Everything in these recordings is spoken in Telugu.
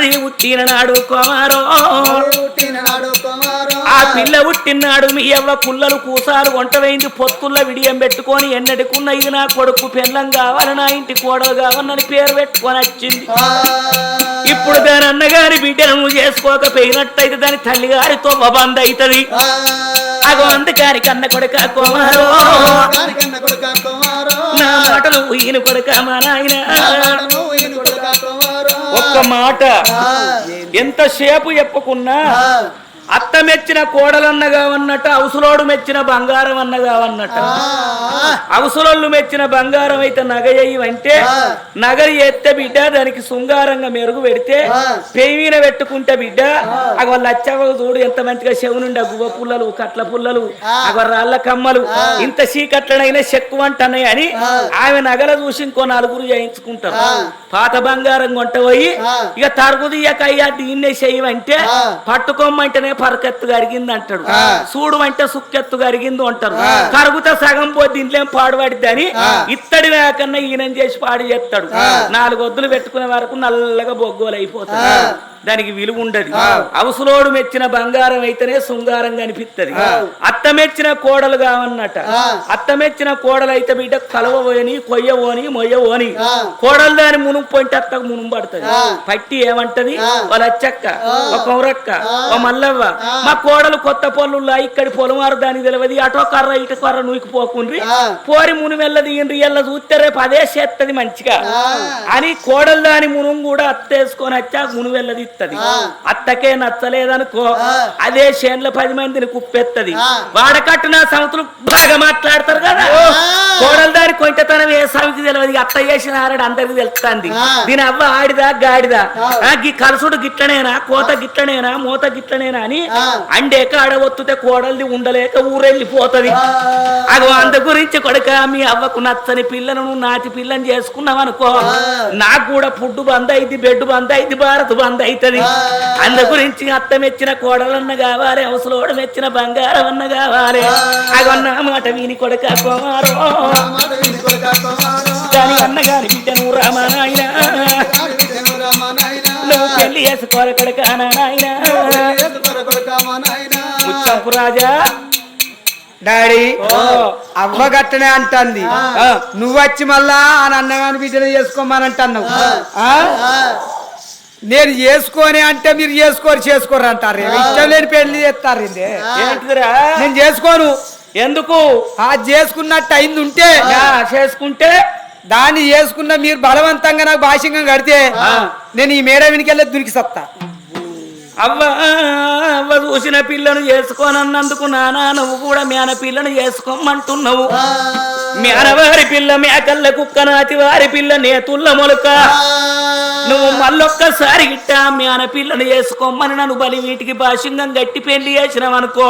అది పుట్టిన నాడు కుమారో. ఆ పిల్ల పుట్టినాడు మీ అవ్వ పుల్లలు కూసాలు వంటవైంది పొత్తుల్ల విడియం పెట్టుకొని ఎన్నటికున్న ఇది నా కొడుకు పెళ్ళం కావాలి నా ఇంటి కోడలు కావాలని పేరు పెట్టుకొని వచ్చింది. ఇప్పుడు దాని అన్నగారి బిడ్డను చేసుకోకపోయినట్టయితే దాని తల్లి గారితో బంద్ అవుతుంది అగో అందుకాని కన్న కొడుక కుమారో. కన్న కొడుక కుమారు. నా మాటలు ఈయన కొడుక మా నాయన. ఒక్క మాట. ఎంతసేపు చెప్పుకున్నా అత్త మెచ్చిన కోడలన్నగా ఉన్నట్టు అవసరోడు మెచ్చిన బంగారం అన్నగా ఉన్నట్టు అవసరోళ్ళు మెచ్చిన బంగారం అయితే నగయ్యి అంటే నగలు ఎత్తే బిడ్డ దానికి శృంగారంగా మెరుగు పెడితే పెయి మీద పెట్టుకుంటే బిడ్డ అగ లచ్చవ చూడు ఎంత మంచిగా చెవునుండి గువ్వ పుల్లలు కట్ల పుల్లలు అగ రాళ్ళ కమ్మలు ఇంత చీకట్లనైనా చెక్కు అంటున్నాయి అని ఆమె నగల చూసి ఇంకో నలుగురు చేయించుకుంటారు. పాత బంగారం కొంట పోయి ఇక తరుగుదియ్యక అయ్యా దీన్నే చెయ్యమంటే పట్టుకోమంటేనే పరకెత్తు కరిగింది అంటాడు. చూడు అంటే సుక్కెత్తు కరిగింది అంటారు. కరుగుతా సగం పోతే దీంట్లో పాడుపడిద్ది అని ఇత్తడి వేకన్నా ఈయన చేసి పాడు చేస్తాడు నాలుగు వద్దులు పెట్టుకునే వరకు నల్లగా బొగ్గోలు అయిపోతాడు దానికి విలువ ఉండదు. అవసరోడు మెచ్చిన బంగారం అయితేనే శృంగారం కనిపిస్తుంది అత్త మెచ్చిన కోడలు కావన్నట. అత్త మెచ్చిన కోడలు అయితే బిడ్డ కలవబోని కొయ్యబోని మొయ్యబోని కోడలు దాని మునుగు పొంటి అత్తకు మునుగు పడుతుంది. పట్టి ఏమంటది? వాళ్ళ అచ్చక్క ఒక కౌరక్క ఓ మల్లవ్వ. మా కోడలు కొత్త పొలంలో ఇక్కడి పొలమారు దానికి తెలియదు అటో కర్ర ఇటు కర్ర నూకి పోకుండ్రి పోరి మునిమెల్లది ఇండ్రి ఎల్ల చూస్తే రేపు అదే చేత్తది మంచిగా అని కోడలు దాని మునుగు కూడా అత్తేసుకొని వచ్చా మునువెల్లది ఇత్తది అత్తకే నచ్చలేదనుకో అదే చేన్ల పది మందిని కుప్పెత్తది. వాడకట్టున సంవత్సరం బాగా మాట్లాడతారు కదా? కోడలు దాని కొంటతనం ఏ సమికి తెలియదు అత్త చేసిన ఆరడు అందరికి తెలుస్తుంది. దీని అవ్వ ఆడిదా గాడిదా? గీ కలసుడు గిట్లనేనా కోత గిట్లనేనా మూత గిట్లనేనా అని అండేక ఆడవొత్తుతే కోడలిది ఉండలేక ఊరెళ్ళిపోతది. అగో అంద గురించి కొడుక మీ అవ్వకు నచ్చని పిల్లను నువ్వు నాటి పిల్లని చేసుకున్నావు అనుకో నాకు కూడా ఫుడ్ బంద్ అయింది బెడ్ బంద్ అయింది భారత్ బంద్ అవుతుంది. అందు గురించి అత్త మెచ్చిన కోడలన్న కావాలి అవసరం మెచ్చిన బంగారం అన్న కావాలి అగొన్న మాట విని కొడుక కుమారో. దాని అన్నగారి బిడ్డను రామానాయన. నువ్వు పెళ్ళి కొడుక నాయన. ముచ్చంపు రాజా. డాడీ అవ్వ గట్టనే అంటుంది. నువ్వు వచ్చి మళ్ళా ఆ అన్నగాని బిడ్డను చేసుకోమని అంటున్నావు? నేను చేసుకొని అంటే మీరు చేసుకోరు చేసుకోరు అంటారు. ఇష్టం లేని పెళ్ళి చేస్తారు నేను చేసుకోను. ఎందుకు? ఆ చేసుకున్నట్టు అయింది ఉంటే చేసుకుంటే? దాన్ని చేసుకున్న మీరు బలవంతంగా నాకు భాష్యంగా కడితే నేను ఈ మేడ వెనుకెళ్ళి దురికి సత్తా. అవ్వ అవ్వ చూసిన పిల్లను చేసుకోనన్నందుకు నానా నువ్వు కూడా మేన పిల్లను చేసుకోమంటున్నావు మేనవారి పిల్ల మేకల్ల కుక్క నాతి వారి పిల్ల నేతుల్ల మొలక. నువ్వు మళ్ళొక్కసారి గిట్ట మేన పిల్లను చేసుకోమని నన్ను బలి వీటికి భాషంగం గట్టి పెళ్ళి చేసినావనుకో.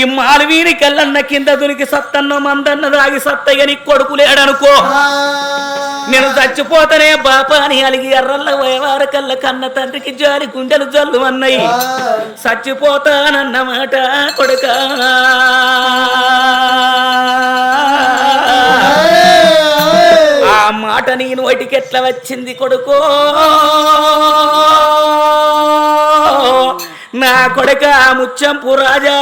ఈ మాలవీని కల్లన్న కింద దునికి సత్తన్న మందన్న దాగి సత్తయ్య నీ కొడుకు లేడనుకో. నేను చచ్చిపోతనే బాప అని అలిగి ఎర్రల్ల వయవార కళ్ళ కన్న తండ్రికి జారి గుండెలు జల్లు అన్నాయి చచ్చిపోతానన్నమాట కొడుక. ఆ. మాట నీ నోటికి ఎట్లా వచ్చింది కొడుకో? నా కొడుక ముచ్చంపు రాజా.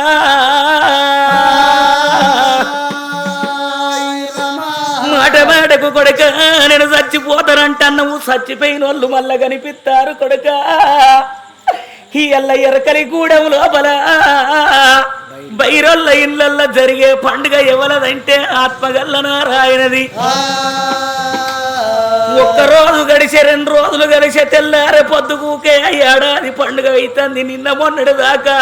మాట మాటకు కొడక నేను చచ్చిపోతానంటన్నావు చచ్చిపోయిన వాళ్ళు మళ్ళా కనిపిస్తారు కొడక. ఈ ఎల్ల ఎరకలి గూడెం లోపల. బైరొల్ల ఇళ్ళల్లో జరిగే పండుగ ఎవలదంటే ఆత్మగల్ల నారాయణది ఒక్క రోజు గడిచే రెండు రోజులు గడిచే తెల్లారే పొద్దుకూకే ఏడాది పండుగ అవుతుంది నిన్న మొన్నటి దాకా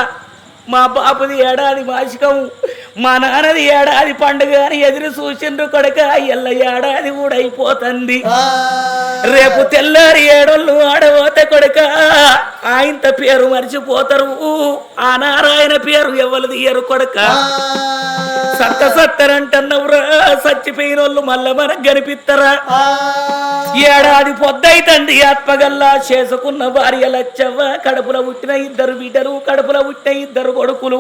మా బాపుది ఏడాది మాసికం మా నాన్నది ఏడాది పండుగ అని ఎదురు చూసిండ్రు కొడక ఎల్ల ఏడాది కూడా అయిపోతుంది రేపు తెల్లారి ఏడోళ్ళు ఆడబోతే కొడక ఆయంత పేరు మర్చిపోతారు. ఆ నారాయణ పేరు ఎవరు తీయరు కొడక. సత్త సత్తరంటున్నవురా చచ్చిపోయిన వాళ్ళు మళ్ళా మనకు కనిపిస్తారా ఏడాది పొద్దైతంది ఆత్మగల్లా చేసుకున్న భార్య లచ్చవ్వ కడుపులో పుట్టిన ఇద్దరు బిడ్డలు కడుపులో పుట్టిన ఇద్దరు కొడుకులు.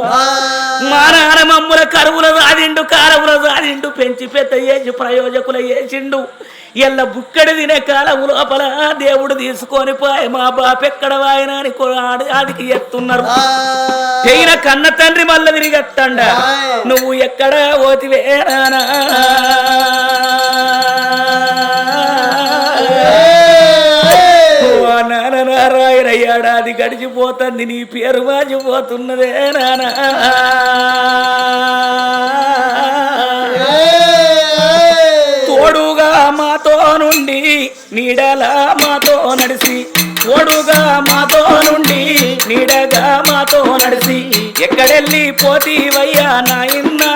మా నాన్న మమ్ముల కరువుల సాధిండు కారవుల సాధిండు పెంచి పెద్ద ఏసి ప్రయోజకుల వేసిండు ఎల్ల బుక్కడి తినే కాలం లోపల దేవుడు తీసుకొని పోయి మా బాపెక్కడ వాయన అని ఆడికి ఎత్తున్నారు. అయిన కన్న తండ్రి మల్ల తిరిగత్తండ నువ్వు ఎక్కడ ఓతివే ఏడాది గడిచిపోతుంది నీ పేరు మాచిపోతున్నదే నానా. తోడుగా మాతో నుండి నీడలా మాతో నడిసి తోడుగా మాతో నుండి నీడగా మాతో నడిసి ఎక్కడెళ్ళి పోతీవయ్యా నాయన్నా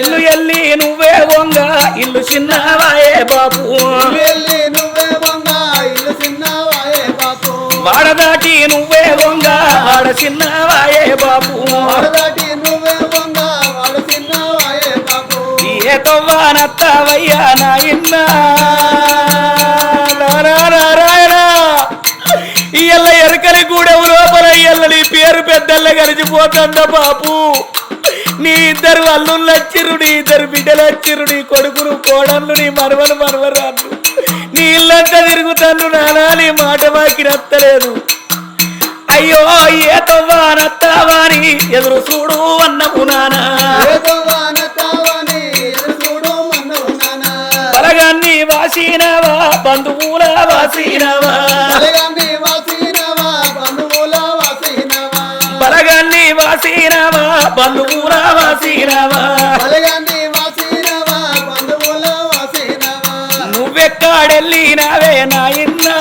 ఇల్లు ఎల్లి నువ్వే వంగ ఇల్లు చిన్నవాయే బాపు. వెళ్ళి నువ్వే వంగ ఇల్లు చిన్నవాయే బాపు. వాడ దాటి నువ్వే వంగ ఆడ చిన్నవాయే వాడదాటి బాపు. ఏ తవ్వానత్తవయ్యా నాయన్నా పేరు పెద్దల్ల కలిసిపోతుందా బాపు నీ ఇద్దరు అల్లుళ్ళు వచ్చిర్రు నీ ఇద్దరు బిడ్డలు వచ్చిర్రు నీ కొడుకులు కోడళ్ళు నీ మనవలు మనవరాళ్ళు నీ ఇల్లంతా తిరుగుతాను నానా నీ మాట మాకి నత్తలేదు అయ్యో ఏ తవ్వానత్తావాని ఎదురు చూడు అన్నము నానా. ఏదో వాన కావని ఎదురు చూడు మన్నవు నానా. బలగాన్ని వాసినవా బంధువుల వాసినవా. వాసినవా బంధువుల వాసినవా నువ్వెక్కడెళ్ళినవే నాయన్నా.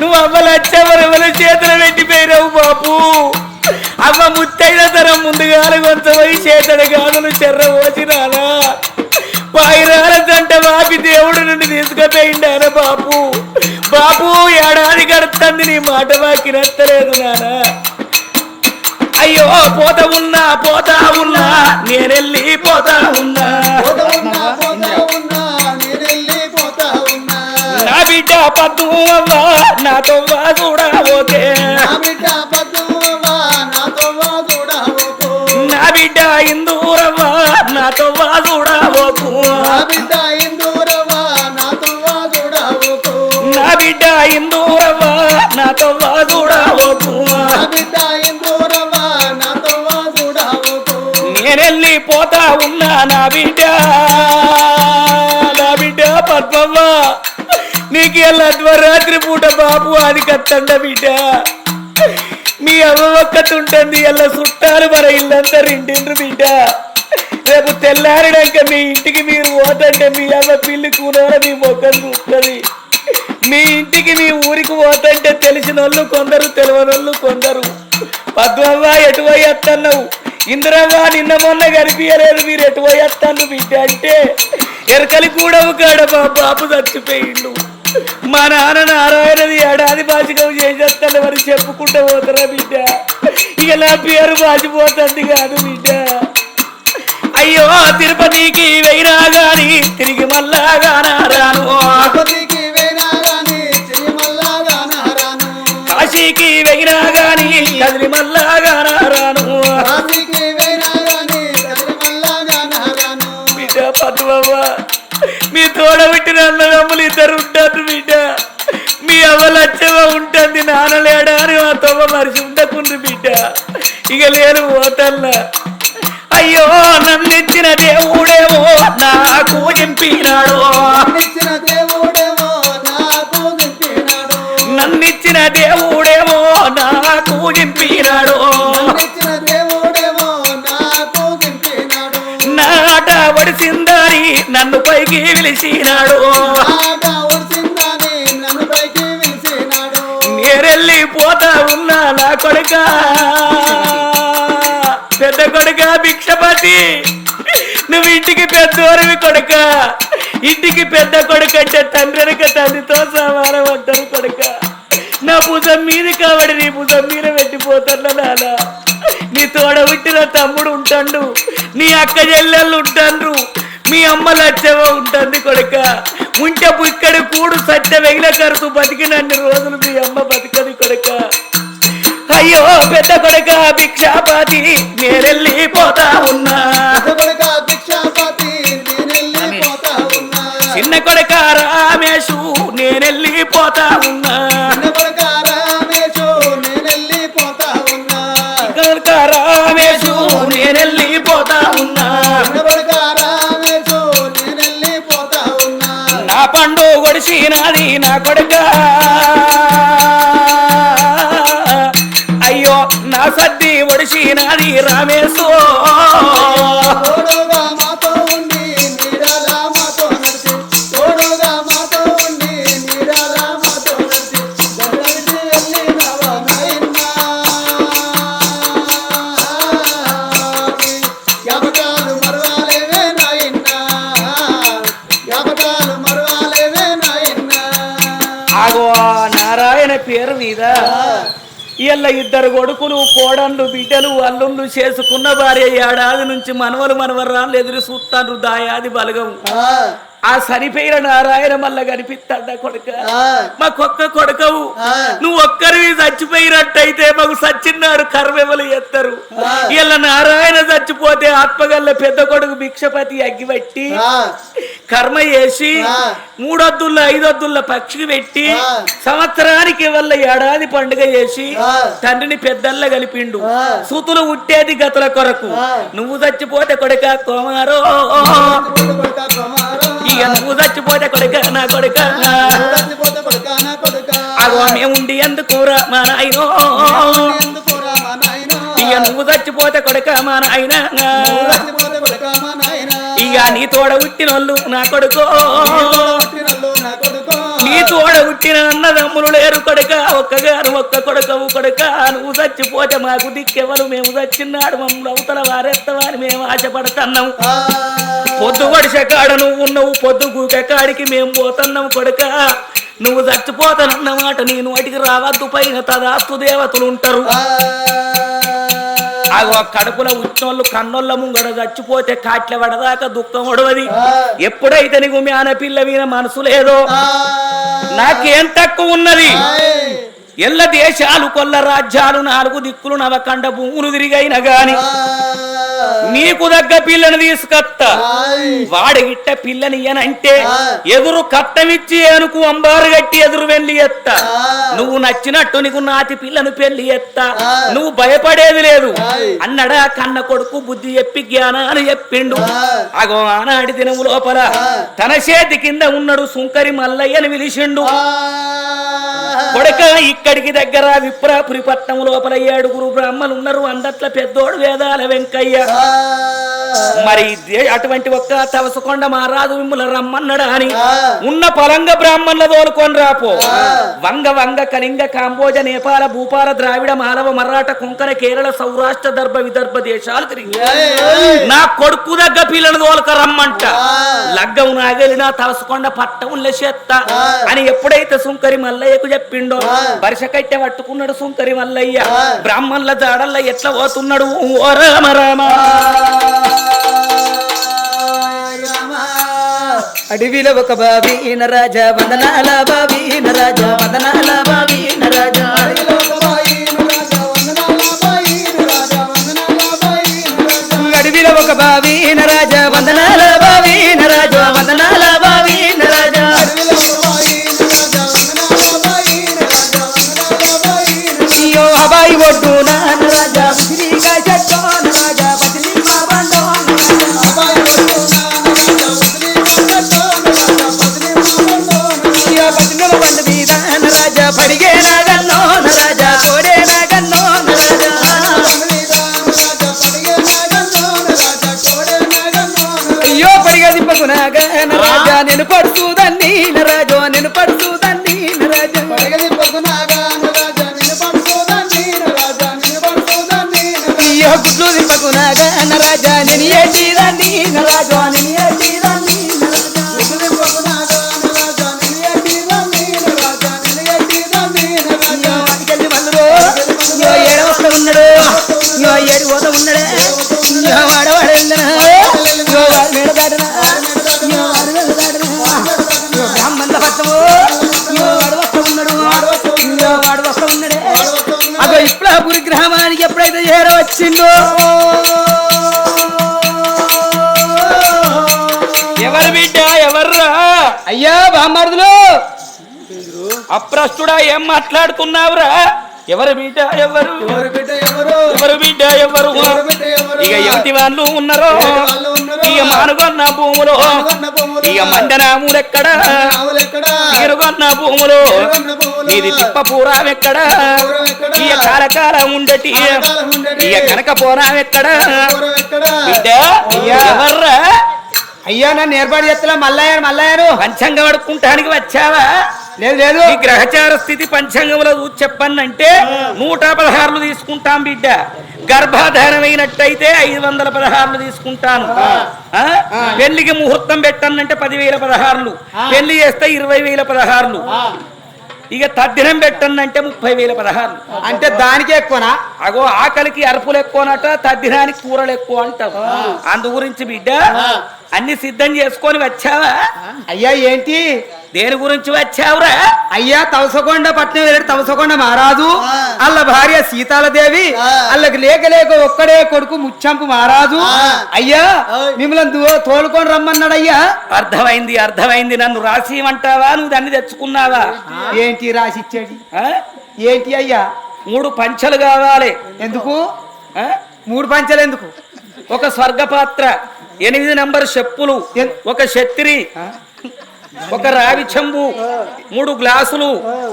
నువ్వు అవ్వలచ్చవరవల చేతులు పెట్టిపోయినావు బాపు. అమ్మ ముత్తైన తరం ముందుగా కొంతమై చేతడి గాజులు చెర్ర పోసినానా. పాయిరాల జంట బాపి దేవుడు నుండి తీసుకుపోయిండాన బాపు? బాపు ఏడాది గడుతుంది నీ మాట మాకి నచ్చలేదు నానా అయ్యో పోత ఉన్నా పోతా ఉన్నా నేనెళ్ళి పోతా ఉన్నా. నా బిడ్డ పద్దు నాతో నాతో చూడవోకు నా బిడ్డ ఇందూరవ్వ నాతో బిడ్డ ఇందూరవ్వా నాతో నా బిడ్డ ఇందూరవ్వ నాతో చూడబోకు నా బిడ్డ ఇందూరవ్వా నాతో చూడవోకు. నేనెళ్ళి పోతా ఉన్నా నా బిడ్డ. నా బిడ్డ పద్మవ్వ నీకు ఎలా రాత్రి పూట బాబు అది కత్తండ బిడ్డ. మీ అవ్వ ఉంటుంది ఎలా చుట్టాలు మన ఇల్లంతా రెండిండ్రు బిడ్డ. రేపు తెల్లారినాక మీ ఇంటికి మీరు పోతంటే మీ అవ్వ పిల్లి కూనోడ మీ మొక్కలు చూస్తుంది మీ ఇంటికి మీ ఊరికి పోతంటే తెలిసిన వాళ్ళు కొందరు తెలియనోళ్ళు కొందరు. పద్మవ్వ ఎటు పోయి వస్తున్నావు నిన్న మొన్న కనిపించలేదు మీరు ఎటు పోయి వస్తాను బిడ్డ అంటే ఎరకలి కూడా కాడ మా బాబు చచ్చిపోయిండు. మా నాన్న నారాయణది ఏడాది బాసికం చేసేస్తాను మరి చెప్పుకుంటూ పోతారా బిడ్డ? ఇక నా పేరు బాసిపోతుంది కాదు బిడ్డ. అయ్యో తిరుపతికి వెయినా గాని తిరిగి మళ్ళా రాను మీ తోడబెట్టిన అన్నదమ్ములు ఇద్దరు ఉంటారు బిడ్డ. మీ అవ్వ లచ్చవ ఉంటుంది నాన్నలేడా అని మా తవ్వ మరిచి ఉండకుండ్రి బిడ్డ. ఇక లేరు పోతల్లా అయ్యో నన్నిచ్చిన దేవుడేమో నాకు చింపినాడు ఇచ్చిన దేవుడేమో నాకు నింపినాడు. నన్నిచ్చిన దేవుడేమో నాకు నింపినాడు. నన్ను పైకి పిలిచినాడు. నేరెళ్ళి పోతా ఉన్నా నా కొడుక. పెద్ద కొడుక భిక్షపతి. నువ్వు ఇంటికి పెద్దోరివి కొడుక. ఇంటికి పెద్ద కొడుకు అంటే తండ్రి వెనక తండ్రితో సమానం అంటారు కొడుక. నా భుజం మీద కాబట్టి నీ భుజం మీద పెట్టిపోతున్నా నాన్న. నీ తోడ పుట్టిన తమ్ముడు ఉంటాడు. నీ అక్క చెల్లెళ్ళు ఉంటాండ్రు. మీ అమ్మ లచ్చవ ఉంటుంది కొడుక. ఉంటే ఇక్కడ కూడు సత్య వెగిల కరుతూ బతికినన్ని రోజులు మీ అమ్మ బతికది కొడుక. అయ్యో పెద్ద కొడుక భిక్షాపతి నేరెళ్ళి పోతా ఉన్నా కొడుక భిక్షాపతి నేను పోతా ఉన్నా. చిన్న కొడుక రామేశు నేనెళ్ళి పోతా ఉన్నా రామేశు నేనెళ్ళి పోతా పండు నా కొడుక. అయ్యో నా సర్ది ఒడిసినది రామేశ్వ ఇద్దరు కొడుకులు కోడళ్ళు బిడ్డలు అల్లుళ్ళు చేసుకున్న భార్య ఏడాది నుంచి మనవలు మనవరాళ్ళు ఎదురు చూస్తాను దాయాది బలగం. ఆ, సరిపోయిన నారాయణ మల్ల కనిపిస్తాడా కొడుక ఆ, మాకొక్క కొడుకవు. నువ్వు ఒక్కరివి చచ్చిపోయినట్టయితే మాకు సచ్చిన్నాడు కర్మెవలు ఎత్తరు. ఇలా నారాయణ చచ్చిపోతే ఆత్మగల్ల పెద్ద కొడుకు భిక్షపతి అగ్గిపెట్టి కర్మ చేసి ఆ. మూడొద్దుల్ల ఐదొద్దుల్ల పక్షికి పెట్టి. సంవత్సరానికి వల్ల ఏడాది పండుగ చేసి. తండ్రిని పెద్దల్ల కలిపిండు. సూతులు ఉట్టేది గతుల కొరకు. నువ్వు చచ్చిపోతే కొడుక కోమారో నువ్వు చచ్చిపోతే కొడుక. నా కొడుక అగో మేము ఉండి ఎందుకురా మా నాయనో ఎందుకురా మా నాయనా? ఇక నువ్వు చచ్చిపోతే కొడుక మా నాయన? ఇక నీ తోడ ఉట్టినోళ్ళు నా కొడుకో. నా తోడ పుట్టిన అన్నదమ్ములు లేరు కొడుక ఒక్కగారు ఒక్క కొడుకవు కొడుక. నువ్వు చచ్చిపోతే మాకు దిక్కెవరు? మేము చచ్చిన్నాడు మమ్మల్ని అవతల వారెత్తవని మేము ఆశపడుతున్నాం. ఆ, పొద్దు వడిసే కాడ నువ్వు ఉన్నావు పొద్దు గూకే కాడికి మేము పోతున్నాం కొడుక. నువ్వు చచ్చిపోతానన్నమాట నేను వాటికి రావద్దు పైన తదాస్తు దేవతలు ఉంటారు. కడుపులో ఉచ్చోళ్ళు కన్నోళ్ళ ముంగడ చచ్చిపోతే కాట్ల పడదాకా దుఃఖం ఒడవది. ఆ. ఎప్పుడైతే నీకు మీ పిల్ల మీద మనసు లేదో నాకేం తక్కువ ఉన్నది? ఎల్ల దేశాలు కొల్ల రాజ్యాలు నాలుగు దిక్కులు నవకండ భూములు తిరిగైన గాని నీకు దగ్గ పిల్లని తీసుకత్తా వాడి గిట్ట పిల్లని ఆ. ఎదురు కట్టమిచ్చి ఏనుకు అంబారు గట్టి ఎదురు వెళ్ళి ఎత్తా. నువ్వు నచ్చినట్టు నీకు నాతి పిల్లను పెళ్ళి ఎత్తా. నువ్వు భయపడేది లేదు. అన్నడా కన్న కొడుకు బుద్ధి చెప్పి జ్ఞానాన్ని చెప్పిండు. అగో ఆనాటి దినము లోపల. తన చేతి కింద ఉన్నాడు సుంకరి మల్లయ్యని పిలిచిండు ఆ, కొడక ఇక్కడికి దగ్గర విప్రాపురి పట్నం లోపల ఏడుగురు బ్రాహ్మలు ఉన్నారు అందట్ల పెద్దోడు వేదాల వెంకయ్య మరి అటువంటి ఒక్క తవసకొండ మహారాజు మిమ్మల్ని రమ్మన్నాడా అని. ఉన్న పలంగ బ్రాహ్మణుల తోలుకొని రాపో. వంగ వంగ కళింగ కాంబోజ నేపాల భూపాల ద్రావిడ మాలవ మరాఠ కొంకణ కేరళ సౌరాష్ట్ర దర్భ విదర్భ దేశాలు తిరిగి నా కొడుకు దగ్గ పిల్లను తోలుక రమ్మంట. లగ్గం నాగలినా తలసకొండ పట్టం చేత్తా. అని ఎప్పుడైతే సుంకరి మల్లయ్యకు చెప్పిండో. వరుస కట్టె పట్టుకున్నాడు సుంకరి మల్లయ్య. బ్రాహ్మణుల జాడల్ల ఎట్లా పోతున్నాడు ఓ రామ రామా. అడవిలో ఒక బావి రాజా వందనాల బావి రాజా వందనాల బావి రాజా. అడిగిలో ఒక బాయిను పడుతుందండి రాజో నేను పడుతుందండి రాజా గుడ్లు దింపకునాగా రాజా నేను ఏంటిదండి రాజా అప్రస్తుడా ఏం మాట్లాడుతున్నావురా ఎవరు బిడ్డ ఎవరు? ఎవరు బిడ్డ ఎవరు? ఇక ఎవరి వాళ్ళు ఉన్నారో? ఇక మానుగొన్న భూములో? ఇక మండనాములెక్కడ? తిరుగున్న భూములో? ఇది తిప్పపూరావెక్కడ? పూరం ఎక్కడ ఇక కాలకాల ఉండటి. ఇక కనక పూరం ఎక్కడ బిడ్డ ఎవర్రా? అయ్యా నన్ను ఏర్పాటు చేస్తా మల్లయ్యాను మల్లయ్యాను. పంచంగం అడుక్కుంటానికి వచ్చావా? లేదు లేదు. ఈ గ్రహచార స్థితి పంచాంగంలో చూసి చెప్పానంటే నూట పదహారులు తీసుకుంటాం బిడ్డ. గర్భాధారమైనట్టయితే ఐదు వందల పదహారులు తీసుకుంటాను? పెళ్ళికి ముహూర్తం పెట్టానంటే పదివేల పదహారులు. పెళ్ళి చేస్తే ఇరవై వేల పదహారులు. ఇక తద్దినం పెట్టానంటే ముప్పై వేల పదహారులు. అంటే దానికే ఎక్కువనా? అగో ఆకలికి అరుపులు ఎక్కువనట తద్దినానికి కూరలు ఎక్కువ అంటావు. అందు గురించి బిడ్డ అన్ని సిద్ధం చేసుకొని వచ్చావా? అయ్యా ఏంటి? దేని గురించి వచ్చావురా? అయ్యా తవసకొండ పట్నం వెళ్ళి తవసకొండ మహారాజు. అల్ల భార్య సీతాలదేవి. అల్లకి లేక లేక ఒక్కడే కొడుకు ముచ్చంపు మహారాజు. అయ్యా. మిమ్మల్ని తోలుకొని రమ్మన్నాడు అయ్యా. అర్థమైంది అర్థమైంది. నన్ను రాసి ఇవ్వమంటావా నువ్వు దాన్ని తెచ్చుకున్నావా? ఏంటి? రాసిచ్చేది? ఆ? ఏంటి అయ్యా? మూడు పంచలు కావాలి. ఎందుకు? మూడు పంచలు ఎందుకు? ఒక స్వర్గపాత్ర. ఎనిమిది నంబర్ చెప్పులు. ఒక శత్రి ఒక రావి చెంబు మూడు గ్లాసులు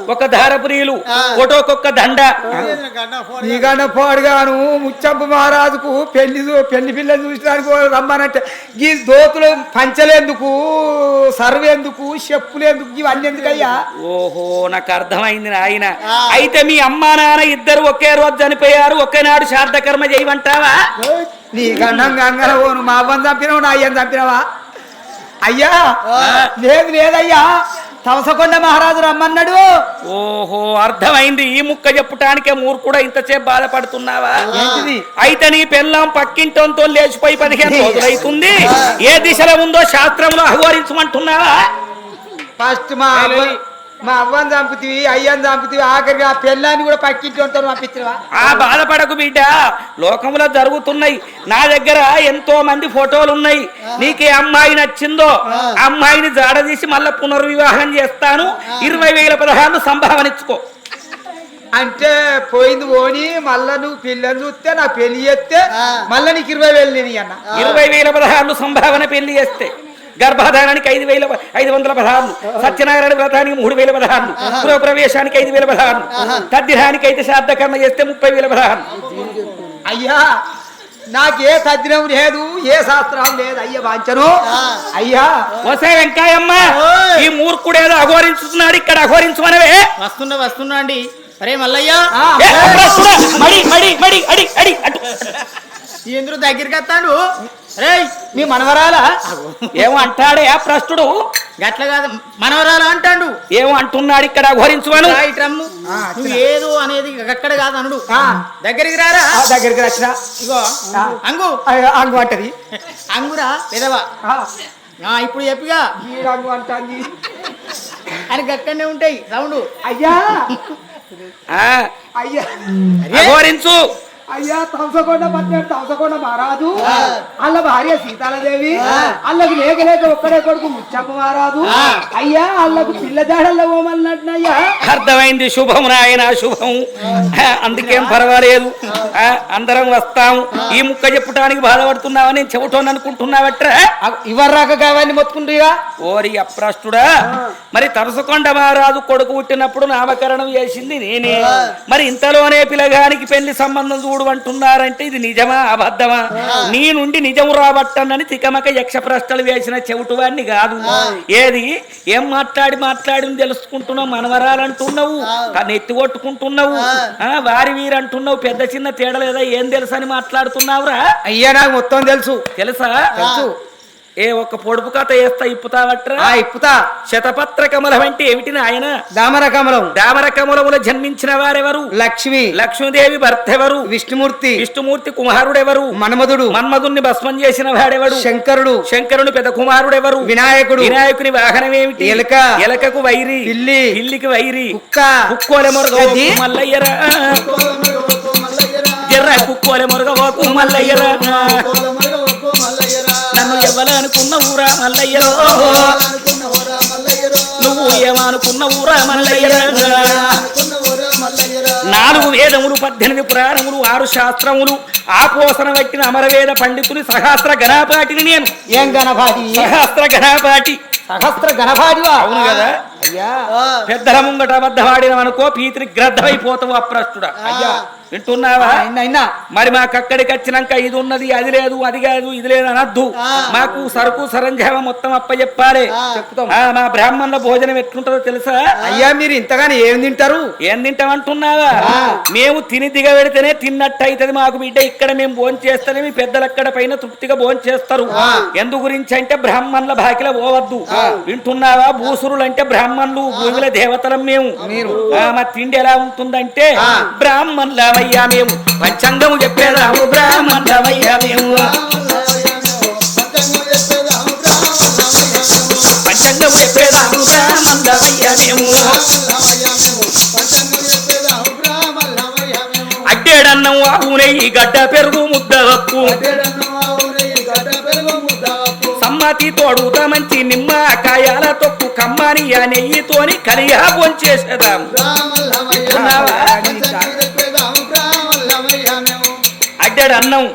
ఒక ధారపురీలు ఆ. ఫోటోకొక్క దండ. నీకన్నా పాడుగాను ముచ్చంపు మహారాజుకు పెళ్ళి పెళ్ళి పిల్లలు చూసడానికి రమ్మనంటే ఈ దోతులు పంచలేందుకు సర్వేందుకు చెప్పులేందుకు ఇవన్నీ ఎందుకయ్యా? ఓహో నాకు అర్థమైంది నాయన. ఆ. అయితే మీ అమ్మా నాన్న ఇద్దరు ఒకే రోజు చనిపోయారు ఒకే నాడు శ్రాద్ధకర్మ చేయమంటావా? నీ గండం గంగర ఓను మా అవ్వని చంపినావు నా అయ్యని చంపినావా? అయ్యా లేదు లేదయ్యా. తవసకొండ మహారాజు రమ్మన్నాడు. ఓహో అర్థమైంది. ఈ ముక్క చెప్పుటానికే మూరు కూడా ఇంతసేపు బాధపడుతున్నావా? ఏంటిది? అయితే నీ పెళ్ళాం పక్కింటంతో లేచిపోయి పదిహేను రోజులైతుంది. ఏ దిశలో ఉందో శాస్త్రంలో అహోరించమంటున్నావా? ఫస్ట్ మా మా అవ్వని చంపుతీవి అయ్యని చంపుతీవి ఆఖరికి ఆ పెళ్ళాన్ని కూడా పక్కింటి ఉంటారు పంపించినవా? ఆ బాధపడకు బిడ్డ. లోకంలో జరుగుతున్నాయి. నా దగ్గర ఎంతో మంది ఫోటోలు ఉన్నాయి. నీకే అమ్మాయి నచ్చిందో అమ్మాయిని జాడదీసి మళ్ళా పునర్వివాహం చేస్తాను. ఇరవై వేల పదహారులు సంభావన ఇచ్చుకో అంటే పోయింది పోని మళ్ళా నువ్వు పిల్లని చూస్తే నా పెళ్ళి చేస్తే. మళ్ళా నీకు ఇరవై వేలు నేను అన్న ఇరవై వేల పదహారులు సంభావన పెళ్ళి చేస్తే. గర్భాధానానికి ఐదు వేల ఐదు వందల పదహారులు. సత్యనారాయణ వ్రతానికి మూడు వేల పదహారులు. గృహప్రవేశానికి ఐదు వేల పదహారులు. తద్దినానికి అయితే శ్రాద్ధకర్మ చేస్తే ముప్పై వేల పదహారులు. అయ్యా నాకే తద్దినం లేదు ఏ శాస్త్రం లేదు అయ్య వాంచను. అయ్యా. వసే వెంకాయమ్మ. ఈ మూర్ఖుడేదో అఘోరించుతున్నాడు ఇక్కడ అఘోరించమనవే. వస్తున్నా వస్తున్నా అండి. అరే మల్లయ్య? మడి మడి మడి అడి అడి ఎందుకు దగ్గరికి వస్తాడు. రే మీ మనవరాలా? ఏమో అంటాడే ఆ ప్రస్తుడు? గట్ల కాదు మనవరాలు అంటాడు. ఏమో అంటున్నాడు ఇక్కడ అఘోరించమను రైట్ రమ్ము ఏదో అనేది అక్కడ కాదు అనుడు ఆ. దగ్గరికి రారా? ఆ దగ్గరికి వచ్చిన ఇగో. అంగు. అంగు అంటది. అంగురా పెదవా ఆ, ఆ, ఇప్పుడు చెప్పిగా. రంగు అంటుంది. అని అక్కడనే ఉంటాయి సౌండ్. అయ్యా. ఆ, అయ్యా. అఘోరించు. అయ్యా తవసకొండ పట్టిన తవసకొండ మహారాజు. అల్ల భార్య సీతాలదేవి. అల్లకి లేక లేక ఒక్కడే కొడుకు ముచ్చప్ప మహారాజు. అయ్యా అల్లకు పిల్ల దాడల్లో పోమన్నట్టునయ్యా అర్థమైంది శుభం నాయన శుభం. అందుకేం పర్వాలేదు. అందరం వస్తాం. ఈ ముక్క చెప్పడానికి బాధపడుతున్నావా నేను చెబుతాను అనుకుంటున్నావట్రా ఇవర్రాక కావాన్ని మొత్తుకుంటుగా ఓరి అప్రాష్టుడా. మరి తరసకొండ మహారాజు కొడుకు పుట్టినప్పుడు నామకరణం చేసింది నేనే. మరి ఇంతలోనే పిల్లగానికి పెళ్ళి సంబంధం చూడు శివుడు అంటున్నారంటే ఇది నిజమా అబద్ధమా? నీ నుండి నిజం రాబట్టనని తికమక యక్ష ప్రశ్నలు వేసిన చెవిటివాడిని కాదు. ఏది? ఏం మాట్లాడి మాట్లాడి తెలుసుకుంటున్నావు మనవరాలంటున్నావు కానీ ఎత్తి కొట్టుకుంటున్నావు ఆ, వారి వీరంటున్నావు పెద్ద చిన్న తేడా లేదా ఏం తెలుసు అని మాట్లాడుతున్నావురా? అయ్యా నాకు మొత్తం తెలుసు? తెలుసా. తెలుసు. ఏ ఒక్క పొడుపు కథ వేస్తా ఇప్పుతావట్రా ఆ ఇప్పుతా. శతపత్ర కమలం అంటే ఏమిటి నాయన? దామర కమలం దామర కమలములో జన్మించిన వారెవరు? లక్ష్మి. లక్ష్మీదేవి భర్త ఎవరు విష్ణుమూర్తి. విష్ణుమూర్తి కుమారుడెవరు? మన్మధుడు. మన్మధుణ్ణి భస్మం చేసిన వాడెవడు? శంకరుడు. శంకరుని పెద్ద కుమారుడెవరు? వినాయకుడు. వినాయకుని వాహనం ఏమిటి? ఎలుక. ఎలకకు వైరి. పిల్లి. పిల్లికి వైరి. కుక్క. కుక్కోలె మొరగ గది. మల్లయ్యరా ఎర్ర కుక్కోలె మొరగబోకు మల్లయ్యరా నన్ను ఎవ్వలనుకున్న ఊరా మల్లయ్యరా? నువ్వు ఏమనుకున్న ఊరా మల్లయ్యరా? నాలుగు వేదములు పద్దెనిమిది పురాణములు ఆరు శాస్త్రములు ఆపోసన పట్టిన అమరవేద పండితుని సహస్ర గణపాటిని నేను. ఏం గణపాటి? సహస్ర గణపాటి. సహస్ర గణపాటివా? అవును కదా. అయ్యా. పెద్దల ముంగట అబద్ధవాడినవనుకో పీతిని గ్రద్దమైపోతావు అప్రస్తుడా అయ్యా వింటున్నావా? అయినా మరి మాకు అక్కడికి వచ్చినాక ఇది ఉన్నది అది లేదు అది కాదు ఇది లేదు అనద్దు. మాకు సరుకు సరంజామం మొత్తం అప్పచెప్పాలి చెప్తాం. ఆ, మా బ్రాహ్మణుల భోజనం ఎట్లుంటుందో తెలుసా? అయ్యా మీరు ఇంతగానే ఏం తింటారు? ఏం తింటామంటున్నావా? మేము తిని దిగబెడితేనే తిన్నట్టు అవుతుంది మాకు బిడ్డ. ఇక్కడ మేము భోజనం చేస్తేనే మీ పెద్దలు అక్కడ పైన తృప్తిగా భోజనం చేస్తారు ఎందు గురించి అంటే బ్రాహ్మణుల బాకిల పోవద్దు. వింటున్నావా? భూసురులు అంటే బ్రాహ్మణులు భూమిల దేవతలం మేము. మీరు. ఆ, మా తిండి ఎలా ఉంటుందంటే బ్రాహ్మణులవయ్యా మేము. పంచాంగము చెప్పేదాము బ్రాహ్మణులవయ్యా మేము. పంచాంగము చెప్పేదాము బ్రాహ్మణులవయ్యా మేము. అడ్డేడన్నం ఆవు నెయ్యి గడ్డ పెరుగు ముద్ద సమ్మతి తోడుత మంచి నిమ్మ కాయాల తొక్కు కమ్మని ఆ నెయ్యితోని కలియా పొంచేసేదాం అడ్డెడు అన్నం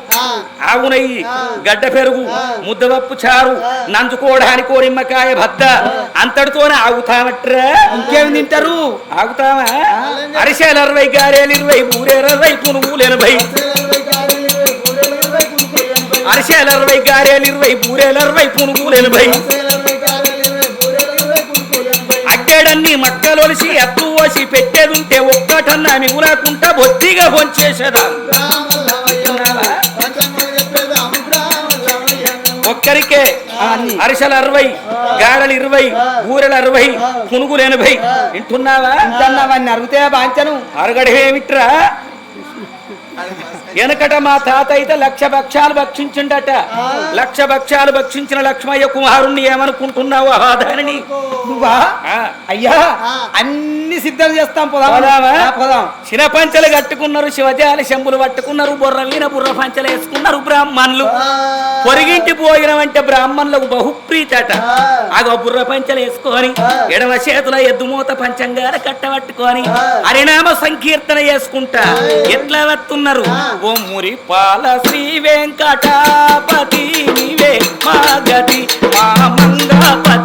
ఆవు నెయ్యి గడ్డ పెరుగు ముద్దపప్పు చారు నంచుకోవడానికి నిమ్మకాయ భద్ద అంతటితోనే ఆగుతామట్రా ఇంకేం తింటారు? ఆగుతామా అరిసెలు అరవై గారెలు ఇరవై బూరెలు అరవై పునుగులు ఎనభై. అరిసెలు అరవై గారెలు ఇరవై బూరెలు అరవై పునుగులు ఎనభై అడ్డేడన్ని మక్కలొలిసి ఎత్తు పోసి పెట్టేదుంటే ఒక్కటన్నా మిగులాకుంటా బొత్తిగా పొంచేసేదా ఒక్కరికే అరిసెలు అరవై గారెలు ఇరవై బూరెలు అరవై పునుగులు ఎనభై వింటున్నావా? ఇంతన్నవన్నీ అరిగితే బాంచను. అరగడమేమిట్రా వెనకట మా తాత అయితే లక్ష భక్ష్యాలు భక్షించిండట. లక్ష భక్ష్యాలు భక్షించిన లక్ష్మయ్య కుమారుణ్ణి ఏమనుకుంటున్నావు? ఆదాని నువ్వా? అయ్యా అన్ని సిద్ధం చేస్తాం పోదాం. శిర పంచలు కట్టుకున్నారు శివజాలి శంభులు పట్టుకున్నారు బుర్ర వీణ బుర్ర పంచలు వేసుకున్నారు బ్రాహ్మణులు. పొరిగింటి అంటే బ్రాహ్మణులకు బహుప్రీతట. ఆగో బుర్ర పంచలు వేసుకొని ఎడమ చేతుల ఎద్దుమూత పంచంగార కట్టబట్టుకొని హరినామ సంకీర్తన చేసుకుంటా. ఎట్లా వస్తున్నారు ఓ పాల శ్రీ వెంకటాపతి నీవే మా గతి మా మంగపతి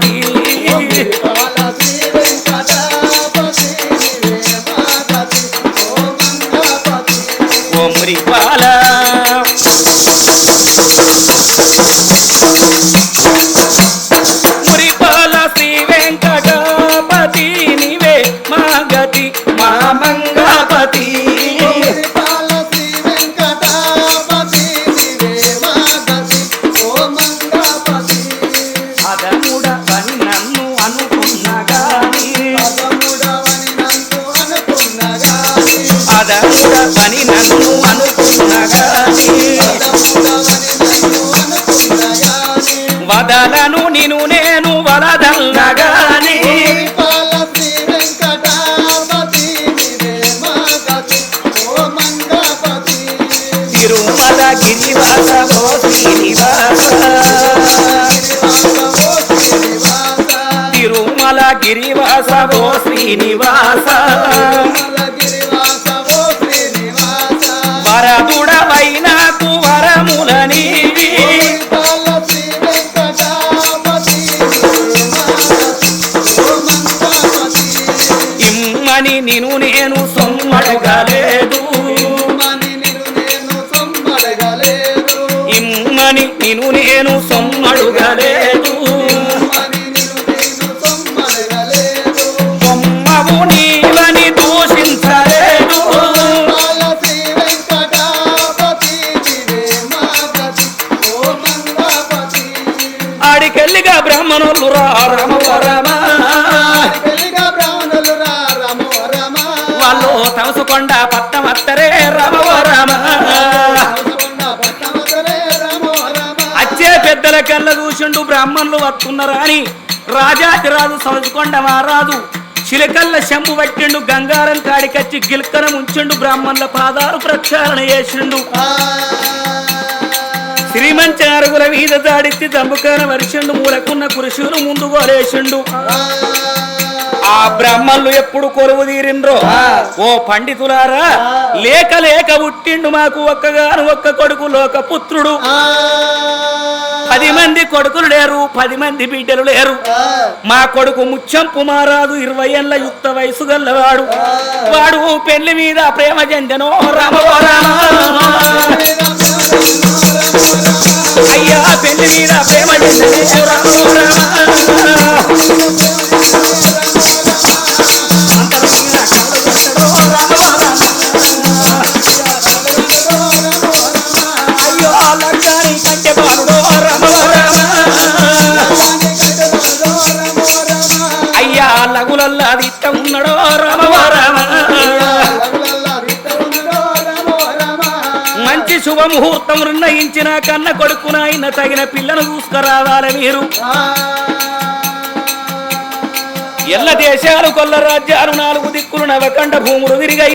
గిరివాస శ్రీనివాస. ఆడికెళ్ళిగా బ్రాహ్మణులు రా రమో రమ. వాళ్ళు తమసుకొండ పట్టమత్తరే రమో రమ. అచ్చే పెద్దల కళ్ళ చూసిండు బ్రాహ్మణులు వస్తున్నారా అని రాజాతిరాజు సంచుకొండ మహారాజు చిలకల్ల శంపు పట్టిండు గంగారం కాడికచ్చి గిల్కన ఉంచిండు బ్రాహ్మణుల పాదాలు ప్రక్షాళన చేసిండు అరుగుల మీద దాడిచ్చి దంబుకాన వరిచిండు మూలకున్న కురుషులు ముందు గోలేసిండు ఆ బ్రాహ్మణులు ఎప్పుడు కొలువు తీరిండ్రో? ఓ పండితులారా లేక లేక పుట్టిండు మాకు ఒక్కగాను ఒక్క కొడుకు లోక పుత్రుడు. పది మంది కొడుకులు లేరు పది మంది బిడ్డలు లేరు. మా కొడుకు ముచ్చంపు మారాదు ఇరవై ఏళ్ళ యుక్త వయసు గల్లవాడు వాడు పెళ్ళి మీద ప్రేమ చెందెనో రామో రామ పెళ్ళి మీద ప్రేమ ముహూర్తం నిర్ణయించిన కన్న కొడుకునాయన తగిన పిల్లను చూసుకురావాలి మీరు. ఎల్ల దేశాలు కొల్ల రాజ్యాలు నాలుగు దిక్కులు నవకండ భూములు విరిగాయి